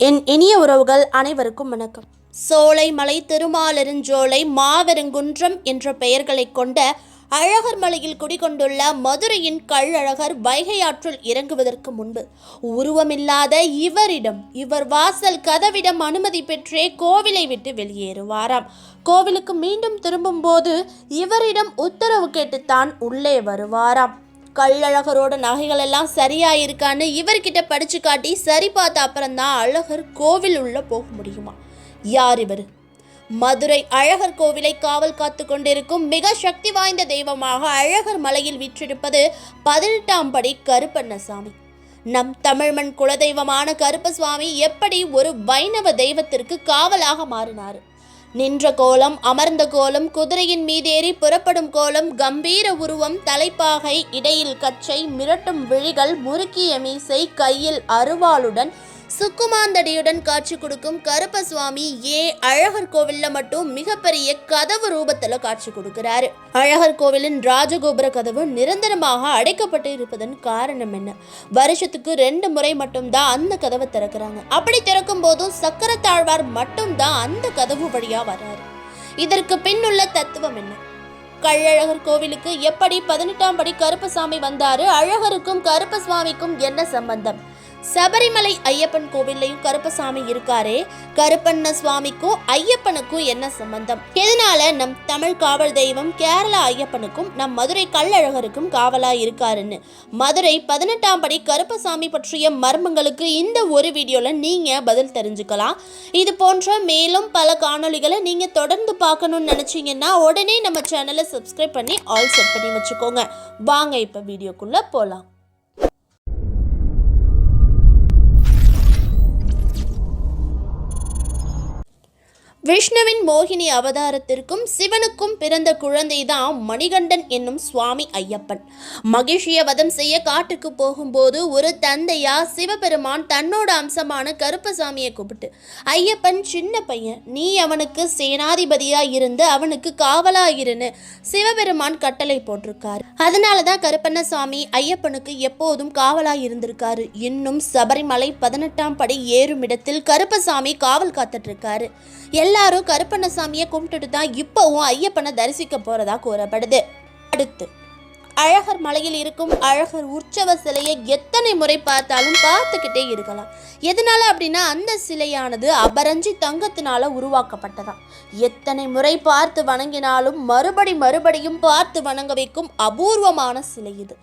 என் இனிய உறவுகள் அனைவருக்கும் வணக்கம். சோலைமலை திருமாலருஞ்சோலை மாவெருங்குன்றம் என்ற பெயர்களைக் கொண்ட அழகர் மலையில் குடிகொண்டுள்ள மதுரையின் கள்ளழகர் வைகையாற்றில் இறங்குவதற்கு முன்பு உருவமில்லாத இவரிடம் இவர் வாசல் கதவிடம் அனுமதி பெற்றே கோவிலை விட்டு வெளியேறுவாராம். கோவிலுக்கு மீண்டும் திரும்பும்போது இவரிடம் உத்தரவு கேட்டுத்தான் உள்ளே வருவாராம். கள்ளழகரோட நகைகள் எல்லாம் சரியா இருக்கான்னு இவர்கிட்ட படிச்சு காட்டி சரி பார்த்த அப்புறம்தான் அழகர் கோவில் உள்ள போக முடியுமா? யார் இவர்? மதுரை அழகர் கோவிலை காவல் காத்து கொண்டிருக்கும் மிக சக்தி வாய்ந்த தெய்வமாக அழகர் மலையில் விற்றிருப்பது பதினெட்டாம் படி கருப்பண்ணசாமி. நம் தமிழ்மண் குலதெய்வமான கருப்பசுவாமி எப்படி ஒரு வைணவ தெய்வத்திற்கு காவலாக மாறினார்? நின்ற கோலம் அமர்ந்த கோலம் குதிரையின் மீதேறி புறப்படும் கோலம் கம்பீர உருவம் தலைப்பாகை இடையில் கச்சை மிரட்டும் விழிகள் முறுக்கிய மீசை கையில் அருவாளுடன் சுக்குமாந்தடியுடன் காட்சி கொடுக்கும் கருப்பசுவாமி ஏ. அழகர் கோவில்ல மட்டும் மிகப்பெரிய கதவு ரூபத்துல காட்சி கொடுக்கிறாரு. அழகர் கோவிலின் ராஜகோபுர கதவு நிரந்தரமாக அடைக்கப்பட்டு இருப்பதன் காரணம் என்ன? வருஷத்துக்கு ரெண்டு முறை மட்டும்தான் அந்த கதவை திறக்கிறாங்க. அப்படி திறக்கும் போதும் சக்கரத்தாழ்வார் மட்டும்தான் அந்த கதவு வழியா வர்றாரு. இதற்கு பின்னுள்ள தத்துவம் என்ன? கள்ளழகர் கோவிலுக்கு எப்படி பதினெட்டாம் படி கருப்பசாமி வந்தாரு? அழகருக்கும் கருப்பசுவாமிக்கும் என்ன சம்பந்தம்? சபரிமலை ஐயப்பன் கோவில்லையும் கருப்பசாமி இருக்காரே. கருப்பண்ண சுவாமிக்கும் ஐயப்பனுக்கும் என்ன சம்பந்தம்? இதனால நம் தமிழ் காவல் தெய்வம் கேரளா ஐயப்பனுக்கும் நம் மதுரை கள்ளழகருக்கும் காவலா இருக்காருன்னு? மதுரை பதினெட்டாம் படி கருப்பசாமி பற்றிய மர்மங்களுக்கு இந்த ஒரு வீடியோல நீங்க பதில் தெரிஞ்சுக்கலாம். இது போன்ற மேலும் பல காணொளிகளை நீங்க தொடர்ந்து பார்க்கணும்னு நினைச்சீங்கன்னா உடனே நம்ம சேனலை சப்ஸ்கிரைப் பண்ணி ஆல் செட் பண்ணி வச்சுக்கோங்க. வாங்க இப்ப வீடியோக்குள்ள போலாம். விஷ்ணுவின் மோகினி அவதாரத்திற்கும் சிவனுக்கும் பிறந்த குழந்தைதான் மணிகண்டன் என்னும் சுவாமி ஐயப்பன். மகிழ்ச்சிய வதம் செய்ய காட்டுக்கு போகும்போது ஒரு தந்தையா சிவபெருமான் தன்னோட அம்சமான கருப்பசாமியை கூப்பிட்டு ஐயப்பன் சின்ன பையன் நீ அவனுக்கு சேனாதிபதியா இருந்து அவனுக்கு காவலா இருன்னு சிவபெருமான் கட்டளை போட்டிருக்காரு. அதனாலதான் கருப்பண்ணசாமி ஐயப்பனுக்கு எப்போதும் காவலா இருந்திருக்காரு. இன்னும் சபரிமலை பதினெட்டாம் படி ஏறும் இடத்தில் கருப்பசாமி காவல் காத்துட்டு இருக்காரு. எல்லாரும் கருப்பண்ணசாமியை கும்பிட்டுட்டு தான் இப்போவும் ஐயப்பனை தரிசிக்க போறதா கூறப்படுது. அடுத்து அழகர் மலையில் இருக்கும் அழகர் உற்சவ சிலையை எத்தனை முறை பார்த்தாலும் பார்த்துக்கிட்டே இருக்கலாம். எதனால அப்படின்னா அந்த சிலையானது அபரஞ்சி தங்கத்தினால உருவாக்கப்பட்டதாம் எத்தனை முறை பார்த்து வணங்கினாலும் மறுபடி மறுபடியும் பார்த்து வணங்க வைக்கும் அபூர்வமான சிலை இது.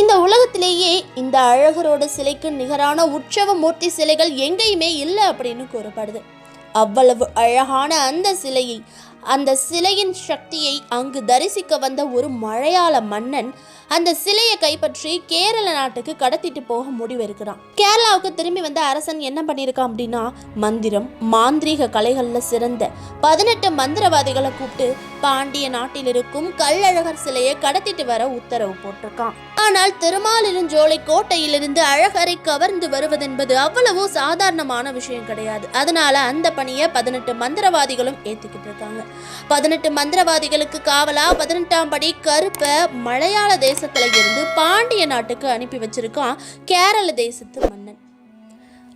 இந்த உலகத்திலேயே இந்த அழகரோட சிலைக்கு நிகரான உற்சவ மூர்த்தி சிலைகள் எங்கேயுமே இல்லை அப்படின்னு கூறப்படுது. அவ்வளவு அழகான அந்த சிலையை அந்த சிலையின் சக்தியை அங்கு தரிசிக்க வந்த ஒரு மலையாள மன்னன் அந்த சிலையை கைப்பற்றி கேரள நாட்டுக்கு கடத்திட்டு போக முடிவெடுக்கிறான். கேரளாவுக்கு திரும்பி வந்த அரசன் என்ன பண்ணியிருக்கான் அப்படின்னா மந்திரம் மாந்திரீக கலைகளில் சிறந்த பதினெட்டு மந்திரவாதிகளை கூப்பிட்டு பாண்டிய நாட்டில் இருக்கும் கள்ளழகர் சிலையை கடத்திட்டு வர உத்தரவு போட்டிருக்கான். ஆனால் திருமாலிருஞ்சோலை கோட்டையிலிருந்து அழகரை கவர்ந்து வருவதென்பது அவ்வளவு சாதாரணமான விஷயம் கிடையாது. அதனால அந்த பணியை பதினெட்டு மந்திரவாதிகளும் ஏத்துக்கிட்டு இருக்காங்க. பதினெட்டு மந்திரவாதிகளுக்கு காவலா பதினெட்டாம் படி கருப்பை மலையாள தேசத்துல இருந்து பாண்டிய நாட்டுக்கு அனுப்பி வச்சிருக்கான் கேரள தேசத்து மன்னன்.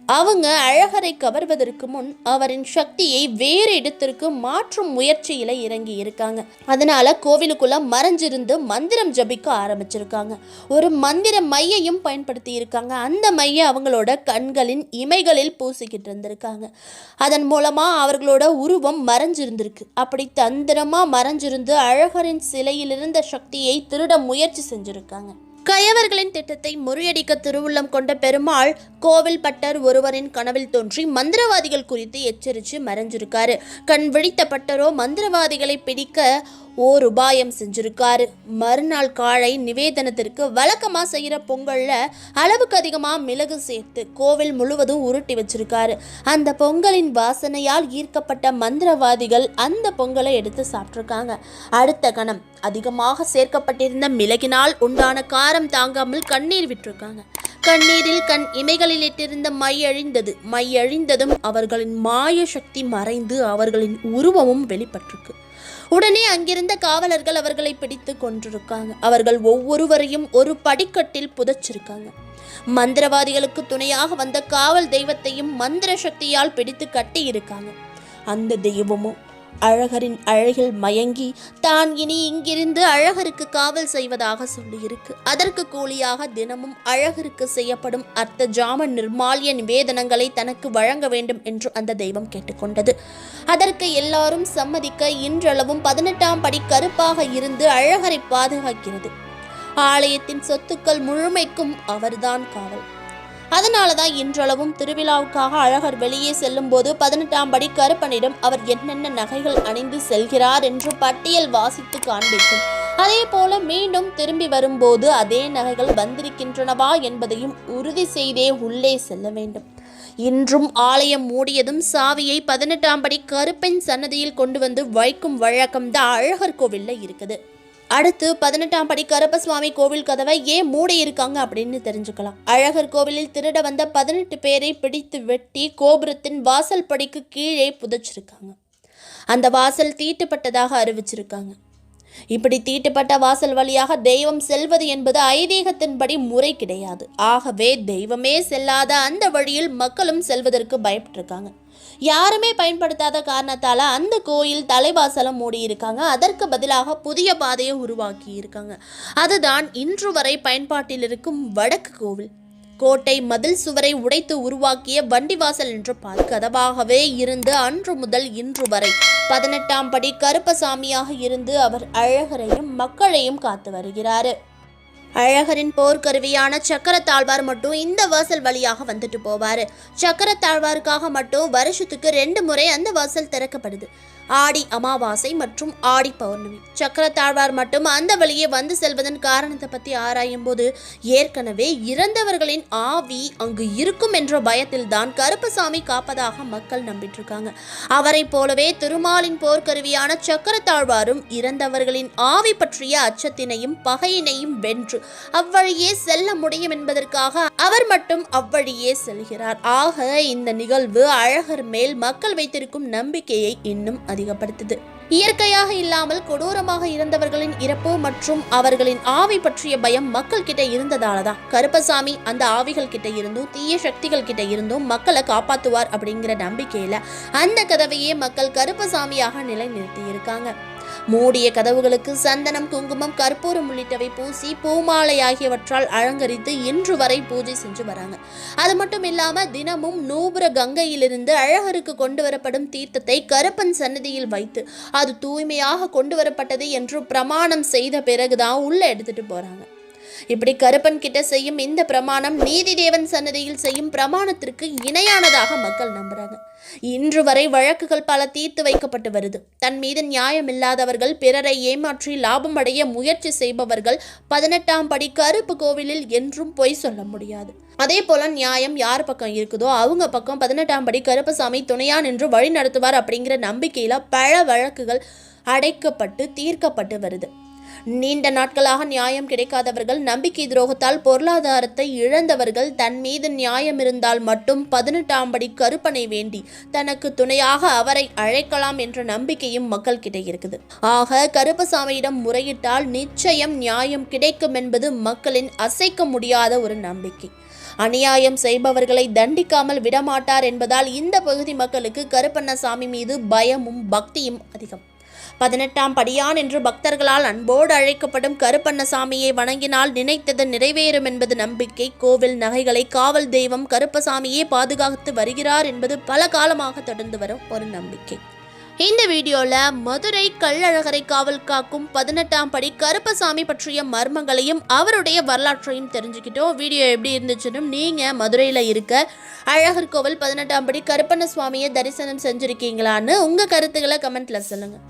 அவங்க அழகரை கவர்வதற்கு முன் அவரின் சக்தியை வேறு இடத்திற்கு மாற்றும் முயற்சியில இறங்கி இருக்காங்க. அதனால கோவிலுக்குள்ள மறைஞ்சிருந்து மந்திரம் ஜபிக்க ஆரம்பிச்சிருக்காங்க. ஒரு மந்திர மையையும் பயன்படுத்தி இருக்காங்க. அந்த மைய அவங்களோட கண்களின் இமைகளில் பூசிக்கிட்டு இருந்திருக்காங்க. அதன் மூலமா அவர்களோட உருவம் மறைஞ்சிருந்திருக்கு. அப்படி தந்திரமா மறைஞ்சிருந்து அழகரின் சிலையிலிருந்த சக்தியை திருட முயற்சி செஞ்சிருக்காங்க. கயவர்களின் திட்டத்தை முறியடிக்க திருவுள்ளம் கொண்ட பெருமாள் கோவில் பட்டர் ஒருவரின் கனவில் தோன்றி மந்திரவாதிகள் குறித்து எச்சரித்து மறைஞ்சிருக்காரு. கண் விழித்த பட்டரோ மந்திரவாதிகளை பிடிக்க ஓர் உபாயம் செஞ்சிருக்காரு. மறுநாள் காலை நிவேதனத்திற்கு வழக்கமாக செய்கிற பொங்கலில் அளவுக்கு அதிகமாக மிளகு சேர்த்து கோவில் முழுவதும் உருட்டி வச்சிருக்காரு. அந்த பொங்கலின் வாசனையால் ஈர்க்கப்பட்ட மந்திரவாதிகள் அந்த பொங்கலை எடுத்து சாப்பிட்ருக்காங்க அடுத்த கணம் அதிகமாக சேர்க்கப்பட்டிருந்த மிளகினால் உண்டான காரம் தாங்காமல் கண்ணீர் விட்டிருக்காங்க. கண்ணீரில் கண் இமைகளில் இட்டிருந்த மை அழிந்தது. மை அழிந்ததும் அவர்களின் மாய சக்தி மறைந்து அவர்களின் உருவமும் வெளிப்பட்டிருக்கு. உடனே அங்கிருந்த காவலர்கள் அவர்களை பிடித்து கொண்டிருக்காங்க. அவர்கள் ஒவ்வொருவரையும் ஒரு படிக்கட்டில் புதைச்சிருக்காங்க. மந்திரவாதிகளுக்கு துணையாக வந்த காவல் தெய்வத்தையும் மந்திர சக்தியால் பிடித்து கட்டி இருக்காங்க அந்த தெய்வமும் அழகரின் அழகில் மயங்கி தான் இனி இங்கிருந்து அழகருக்கு காவல் செய்வதாக சொல்லியிருக்கு. அதற்கு கூலியாக தினமும் அழகருக்கு செய்யப்படும் அர்த்த ஜாம நிர்மால்ய நிவேதனங்களை தனக்கு வழங்க வேண்டும் என்று அந்த தெய்வம் கேட்டுக்கொண்டது. அதற்கு எல்லாரும் சம்மதிக்க இன்றளவும் பதினெட்டாம் படி கருப்பாக இருந்து அழகரை பாதுகாக்கிறது. ஆலயத்தின் சொத்துக்கள் முழுமைக்கும் அவர்தான் காவல். அதனால தான் இன்றளவும் திருவிழாவுக்காக அழகர் வெளியே செல்லும் போது பதினெட்டாம் படி கருப்பனிடம் அவர் என்னென்ன நகைகள் அணிந்து செல்கிறார் என்று பட்டியல் வாசித்து காண்பிக்கும். அதே போல மீண்டும் திரும்பி வரும்போது அதே நகைகள் வந்திருக்கின்றனவா என்பதையும் உறுதி செய்தே உள்ளே செல்ல வேண்டும். இன்றும் ஆலயம் மூடியதும் சாவியை பதினெட்டாம் படி கருப்பெண் சன்னதியில் கொண்டு வந்து வைக்கும் வழக்கம் தான் அழகர் கோவில்ல இருக்குது. அடுத்து பதினெட்டாம் படி கருப்பசுவாமி கோவில் கதவை ஏன் மூடி இருக்காங்க அப்படின்னு தெரிஞ்சுக்கலாம். அழகர் கோவிலில் திருட வந்த பதினெட்டு பேரை பிடித்து வெட்டி கோபுரத்தின் வாசல் படிக்கு கீழே புதைச்சிருக்காங்க. அந்த வாசல் தீட்டுப்பட்டதாக அறிவிச்சிருக்காங்க. இப்படி தீட்டுப்பட்ட வாசல் வழியாக தெய்வம் செல்வது என்பது ஐதீகத்தின்படி முறை கிடையாது. ஆகவே தெய்வமே செல்லாத அந்த வழியில் மக்களும் செல்வதற்கு பயப்பட்டிருக்காங்க. யாருமே பயன்படுத்தாத காரணத்தால் அந்த கோயில் தலைவாசலம் மூடி இருக்காங்க அதற்கு பதிலாக புதிய பாதையை உருவாக்கி இருக்காங்க அதுதான் இன்று வரை பயன்பாட்டில் இருக்கும் வடக்கு கோவில். கோட்டை மதில் சுவரை உடைத்து உருவாக்கிய வண்டிவாசல் என்ற பால் கதவாகவே இருந்து அன்று முதல் இன்று வரை பதினெட்டாம் படி கருப்பசாமியாக இருந்து அவர் அழகரையும் மக்களையும் காத்து வருகிறார். அழகரின் போர்க்கருவியான சக்கரத்தாழ்வார் மட்டும் இந்த வாசல் வழியாக வந்துட்டு போவாரு. சக்கரத்தாழ்வாருக்காக மட்டும் வருஷத்துக்கு ரெண்டு முறை அந்த வாசல் திறக்கப்படுது. ஆடி அமாவாசை மற்றும் ஆடி பௌர்ணமி. சக்கரத்தாழ்வார் மட்டும் அந்த வழியே வந்து செல்வதன் காரணத்தை பற்றி ஆராயும் போது ஏற்கனவே இறந்தவர்களின் ஆவி அங்கு இருக்கும் என்ற பயத்தில் தான் கருப்பசாமி காப்பதாக மக்கள் நம்பிட்டு இருக்காங்க அவரை போலவே திருமாலின் போர்க்கருவியான சக்கரத்தாழ்வாரும் இறந்தவர்களின் ஆவி பற்றிய அச்சத்தினையும் பகையினையும் வென்று அவ்வழியே செல்ல முடியும் என்பதற்காக அவர் மட்டும் அவ்வழியே செல்கிறார். ஆக இந்த நிகழ்வு அழகர் மேல் மக்கள் வைத்திருக்கும் நம்பிக்கையை இன்னும் அதிகப்படுத்துது. இயற்கையாக இல்லாமல் கொடூரமாக இருந்தவர்களின் இறப்பு மற்றும் அவர்களின் ஆவி பற்றிய பயம் மக்கள் கிட்ட இருந்ததால தான் கருப்பசாமி அந்த ஆவிகள் கிட்ட இருந்தும் தீய சக்திகள் கிட்ட இருந்தும் மக்களை காப்பாத்துவார் அப்படிங்கிற நம்பிக்கையில அந்த கதவையே மக்கள் கருப்பசாமியாக நிலைநிறுத்தி இருக்காங்க மூடிய கதவுகளுக்கு சந்தனம் குங்குமம் கற்பூரம் உள்ளிட்டவை பூசி பூமாலை ஆகியவற்றால் அலங்கரித்து இன்று வரை பூஜை செஞ்சு வராங்க. அது மட்டும் இல்லாம தினமும் நூபுர கங்கையிலிருந்து அழகருக்கு கொண்டு வரப்படும் தீர்த்தத்தை கருப்பன் சன்னதியில் வைத்து அது தூய்மையாக கொண்டு வரப்பட்டது என்று பிரமாணம் செய்த பிறகுதான் உள்ள எடுத்துட்டு போறாங்க. இப்படி கருப்பன் கிட்ட செய்யும் இந்த பிரமாணம் நீதி தேவன் சன்னதியில் செய்யும் பிரமாணத்திற்கு இணையானதாக மக்கள் நம்புறாங்க. இன்று வரை வழக்குகள் பல தீர்த்து வைக்கப்பட்டு வருது. தன் மீது நியாயம் இல்லாதவர்கள் பிறரை ஏமாற்றி லாபம் அடைய முயற்சி செய்பவர்கள் பதினெட்டாம் படி கருப்பு கோவிலில் என்றும் பொய் சொல்ல முடியாது. அதே போல நியாயம் யார் பக்கம் இருக்குதோ அவங்க பக்கம் பதினெட்டாம் படி கருப்பசாமி துணையா நின்று வழி நடத்துவார் அப்படிங்கிற நம்பிக்கையில பல வழக்குகள் அடைக்கப்பட்டு தீர்க்கப்பட்டு வருது. நீண்ட நாட்களாக நியாயம் கிடைக்காதவர்கள் நம்பிக்கை துரோகத்தால் பொருளாதாரத்தை இழந்தவர்கள் தன் மீது நியாயம் இருந்தால் மட்டும் பதினெட்டாம் படி கருப்பனை வேண்டி தனக்கு துணையாக அவரை அழைக்கலாம் என்ற நம்பிக்கையும் மக்கள் கிட்ட இருக்குது. ஆக கருப்பசாமியிடம் முறையிட்டால் நிச்சயம் நியாயம் கிடைக்கும் என்பது மக்களின் அசைக்க முடியாத ஒரு நம்பிக்கை. அநியாயம் செய்பவர்களை தண்டிக்காமல் விடமாட்டார் என்பதால் இந்த பகுதி மக்களுக்கு கருப்பண்ணசாமி மீது பயமும் பக்தியும் அதிகம். பதினெட்டாம் படியான் என்று பக்தர்களால் அன்போடு அழைக்கப்படும் கருப்பண்ணசாமியை வணங்கினால் நினைத்தது நிறைவேறும் என்பது நம்பிக்கை. கோவில் நகைகளை காவல் தெய்வம் கருப்பசாமியே பாதுகாத்து வருகிறார் என்பது பல காலமாக தொடர்ந்து வரும் ஒரு நம்பிக்கை. இந்த வீடியோவில் மதுரை கள்ளழகரை காவல் காக்கும் பதினெட்டாம் படி கருப்பசாமி பற்றிய மர்மங்களையும் அவருடைய வரலாற்றையும் தெரிஞ்சுக்கிட்டோம். வீடியோ எப்படி இருந்துச்சுன்னு நீங்கள் மதுரையில் இருக்க அழகர் கோவில் பதினெட்டாம் படி கருப்பண்ண சுவாமியை தரிசனம் செஞ்சுருக்கீங்களான்னு உங்கள் கருத்துக்களை கமெண்ட்டில் சொல்லுங்கள்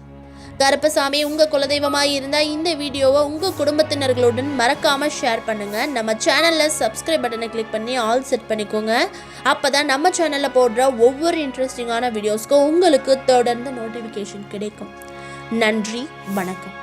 கருப்பசாமி உங்கள் குலதெய்வமாக இருந்தால் இந்த வீடியோவை உங்கள் குடும்பத்தினர்களுடன் மறக்காமல் ஷேர் பண்ணுங்கள் நம்ம சேனலில் சப்ஸ்கிரைப் பட்டனை கிளிக் பண்ணி ஆல் செட் பண்ணிக்கோங்க. அப்போ தான் நம்ம சேனலில் போடுற ஒவ்வொரு இன்ட்ரெஸ்டிங்கான வீடியோஸ்க்கும் உங்களுக்கு தொடர்ந்து நோட்டிஃபிகேஷன் கிடைக்கும். நன்றி வணக்கம்.